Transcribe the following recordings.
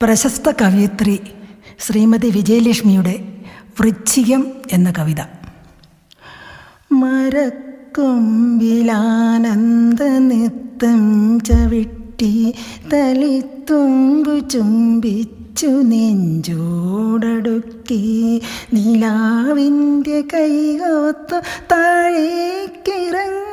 പ്രശസ്ത കവയിത്രി ശ്രീമതി വിജയലക്ഷ്മിയുടെ വൃശ്ചികം എന്ന കവിത. മരക്കൊമ്പിലാനന്ദ നിത്തം ചവിട്ടി തളിത്തുമ്പു ചുംബിച്ചു നെഞ്ചോടടുക്കി നിലാവിന്റെ കൈകോത്തു താഴേക്കിറങ്ങി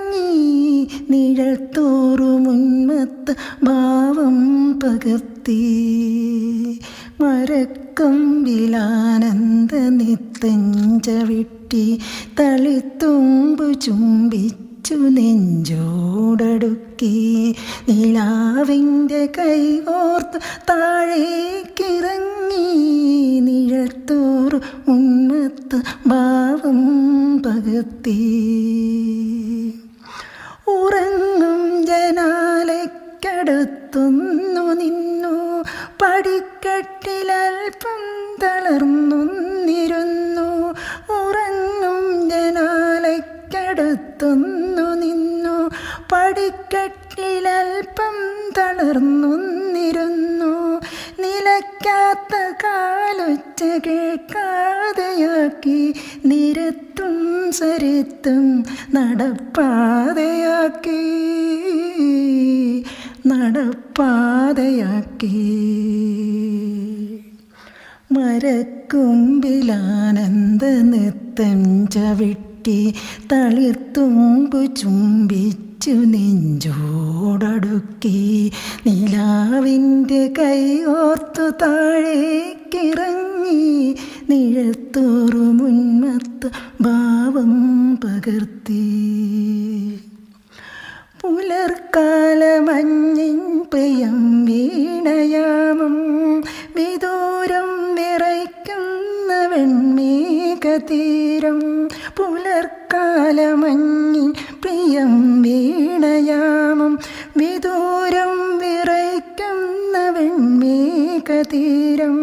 നിഴൽ തോറു മുൻമത്ത് ഭാവം പകർത്തി. മരക്കമ്പിലാനന്ദ നിത്തഞ്ചവിട്ടി തളിത്തുമ്പു ചുംബിച്ചു നെഞ്ചോടടുക്കി. നിലാവിന്റെ കൈകോർത്ത് താഴേക്കിറങ്ങി. നിഴത്തോറു ഉന്മത്ത് ഭാവം പകർത്തി. ജനാലയ്ക്കടുത്തുന്നു നിന്നു. പടിക്കെട്ടിലൽപ്പം തളർന്നുന്നിരുന്നു ഉറങ്ങും ജനാലയ്ക്കടുത്തുന്നു നിന്നു. പടിക്കെട്ടിലൽപ്പം തളർന്നുന്നിരുന്നു നിലയ്ക്കാത്ത കാലൊച്ച കേൾക്കാതെയാക്കി. നിരത്തും സരിത്തും നടപ്പാതയാക്കി. നടപ്പാതയാക്കി മരക്കുമ്പിലാനന്ദ നൃത്തം ചവിട്ടി തളിർത്തുമ്പു ചുംബിച്ചു നെഞ്ചോടടുക്കി. നിലാവിന്റെ കൈയോർത്തു താഴേക്കിറങ്ങി. നിഴത്തോറു മുൻമത്ത് ഭാവം പകർത്തി. പുലർക്കാലമഞ്ഞിൻ പെയ്യം വീണയാമം. വിദൂരം വിറയ്ക്കുന്ന വെൺമേഘതീരം പുലർക്കാലമഞ്ഞിൻ പ്രിയം വീണയാമം. വിദൂരം വിറയ്ക്കുന്ന വെൺമേഘതീരം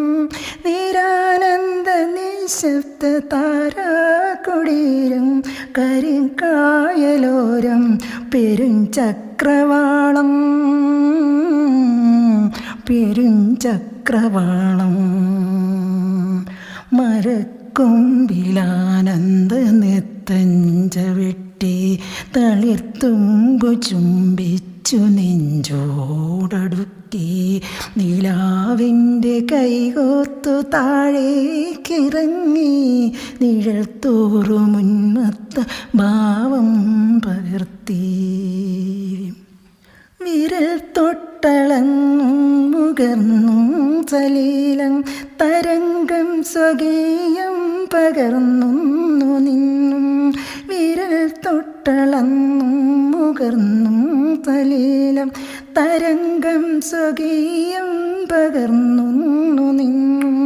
നിരാനന്ദ നിശബ്ദ താരാകുടീരം. കരിങ്കായലോരം പെരുഞ്ചക്രവാളം പെരുഞ്ചക്രവാളം മരക്കൊമ്പിലാനന്ദ നെത്തഞ്ച വെട്ടി തളിർത്തുമ്പു ചുംബിച്ചു നെഞ്ചോടടുക്കി നിലാവിന്റെ കൈകോത്തു താഴേക്കിറങ്ങി നിഴൽ തോറു മുൻമത്ത ഭാവം പകർത്തി. വിരൽ തൊട്ടളങ്ങും മുകർന്നും സലീലം തരംഗം സ്വകീയം പകർന്നു നിന്നും. വിരൽ തൊട്ടളങ്ങും മുകർന്നും തലീലം തരംഗം സ്വകീയം പകർന്നു നിന്നും.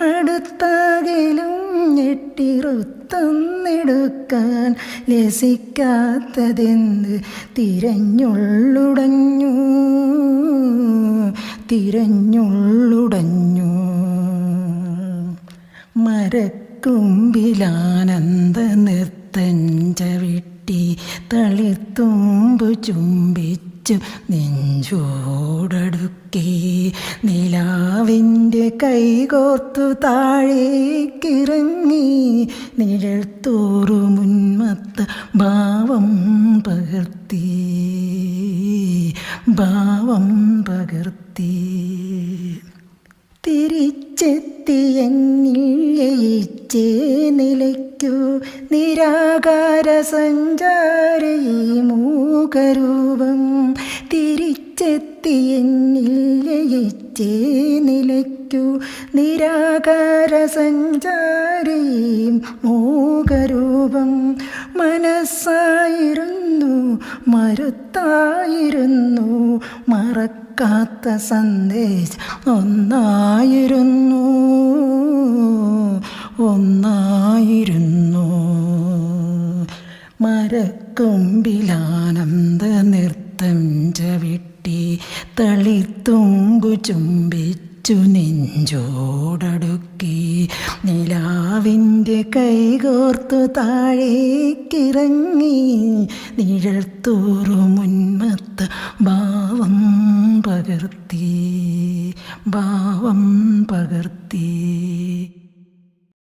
അടുത്താകിലും ഞെട്ടിറുത്തന്നെടുക്കാൻ ലസിക്കാത്തതെന്ത് തിരഞ്ഞുള്ളുടഞ്ഞു തിരഞ്ഞുള്ളുടഞ്ഞു. മരക്കുമ്പിലാനന്ദ നൃത്തഞ്ച വിട്ടി തളിത്തുമ്പു ചുംബിച്ചു നെഞ്ചോടടുക്കി. നിലാവിന്റെ കൈകോർത്തു താഴേക്കിറങ്ങി. നിഴൽ തോറു മുൻമത്ത ഭാവം പകർത്തി. ഭാവം പകർത്തി. തിരിച്ചെത്തിയെന്നിൽ ജയിച്ചേ നിലയ്ക്കു നിരാകാര സഞ്ചാരി മൂകരൂപം തിരിച്ചെത്തിയെന്നിഴയിച്ചേ നിലയ്ക്കു നിരാകാര സഞ്ചാരി മൂകരൂപം മനസ്സായിരുന്നു മരുത്തായിരുന്നു മറക്കാത്ത സന്ദേശം ഒന്നായിരുന്നു ഒന്നായിരുന്നു. മരക്കൊമ്പിലാനന്ദ നൃത്തം ചവിട്ടി തളിത്തുമ്പു ചുംബിച്ചു നെഞ്ചോടടുക്കി നിലാവിന്റെ കൈകോർത്തു താഴേക്കിറങ്ങി നിഴൽ തോറു മുൻമത്ത് ഭാവം പകർത്തി ഭാവം പകർത്തി.